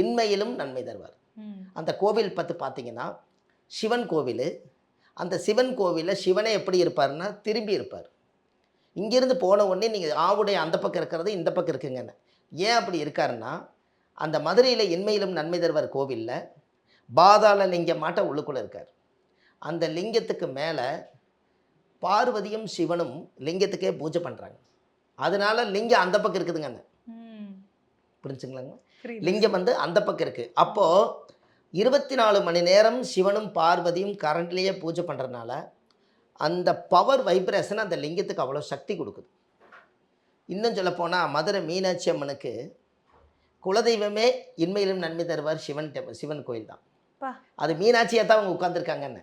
இன்மையிலும் நன்மை தருவார். அந்த கோவில் பற்றி பார்த்தீங்கன்னா சிவன் கோவில். அந்த சிவன் கோவிலில் சிவனே எப்படி இருப்பாருன்னா திரும்பி இருப்பார். இங்கேருந்து போன உடனே நீங்கள் ஆவுடைய அந்த பக்கம் இருக்கிறது இந்த பக்கம் இருக்குங்கன்னு. ஏன் அப்படி இருக்காருன்னா அந்த மதுரையில் இன்மையிலும் நன்மை தருவார் கோவிலில் பாதாள லிங்கம் மாட்ட உள்ளுக்குள்ளே இருக்கார். அந்த லிங்கத்துக்கு மேலே பார்வதியும் சிவனும் லிங்கத்துக்கே பூஜை பண்ணுறாங்க அதனால லிங்கம் அந்த பக்கம் இருக்குதுங்கண்ணே. புரிஞ்சுங்களாங்க. லிங்கம் வந்து அந்த பக்கம் இருக்குது அப்போது இருபத்தி நாலு மணி நேரம் சிவனும் பார்வதியும் கரண்ட்லேயே பூஜை பண்ணுறதுனால அந்த பவர் வைப்ரேஷன் அந்த லிங்கத்துக்கு அவ்வளோ சக்தி கொடுக்குது இன்னும் சொல்லப்போனால் மதுரை மீனாட்சி அம்மனுக்கு குலதெய்வமே இன்மையிலும் நன்மை தருவார் சிவன் சிவன் கோயில் தான். அது மீனாட்சியாக தான் அவங்க உட்காந்துருக்காங்கன்னு.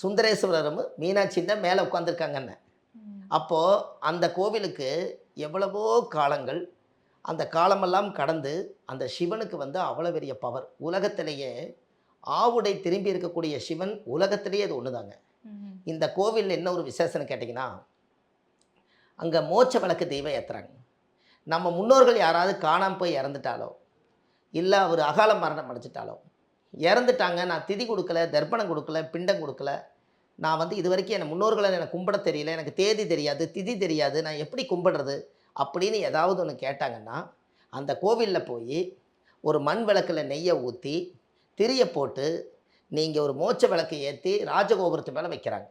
சுந்தரேஸ்வரரும் மீனாட்சி தான் மேலே உட்காந்துருக்காங்கன்னு. அப்போது அந்த கோவிலுக்கு எவ்வளவோ காலங்கள் அந்த காலமெல்லாம் கடந்து அந்த சிவனுக்கு வந்து அவ்வளோ பெரிய பவர் உலகத்திலேயே ஆவுடை திரும்பி இருக்கக்கூடிய சிவன் உலகத்திலேயே அது ஒன்று தாங்க. இந்த கோவிலில் என்ன ஒரு விசேஷம்னு கேட்டிங்கன்னா அங்கே மோட்ச விளக்கு தெய்வம் ஏற்றுறாங்க நம்ம முன்னோர்கள் யாராவது காணாமல் போய் இறந்துட்டாலோ இல்லை அவர் அகால மரணம் அடைச்சிட்டாலோ இறந்துட்டாங்க நான் திதி கொடுக்கல தர்ப்பணம் கொடுக்கல பிண்டம் கொடுக்கல நான் வந்து இது வரைக்கும் என் முன்னோர்களை எனக்கு கும்பிட தெரியல எனக்கு தேதி தெரியாது திதி தெரியாது நான் எப்படி கும்பிடுறது? அப்படின்னு ஏதாவது ஒன்று கேட்டாங்கன்னா அந்த கோவிலில் போய் ஒரு மண் விளக்கில் நெய்யை ஊற்றி திரியை போட்டு நீங்கள் ஒரு மோச்ச விளக்கு ஏற்றி ராஜகோபுரத்து மேலே வைக்கிறாங்க.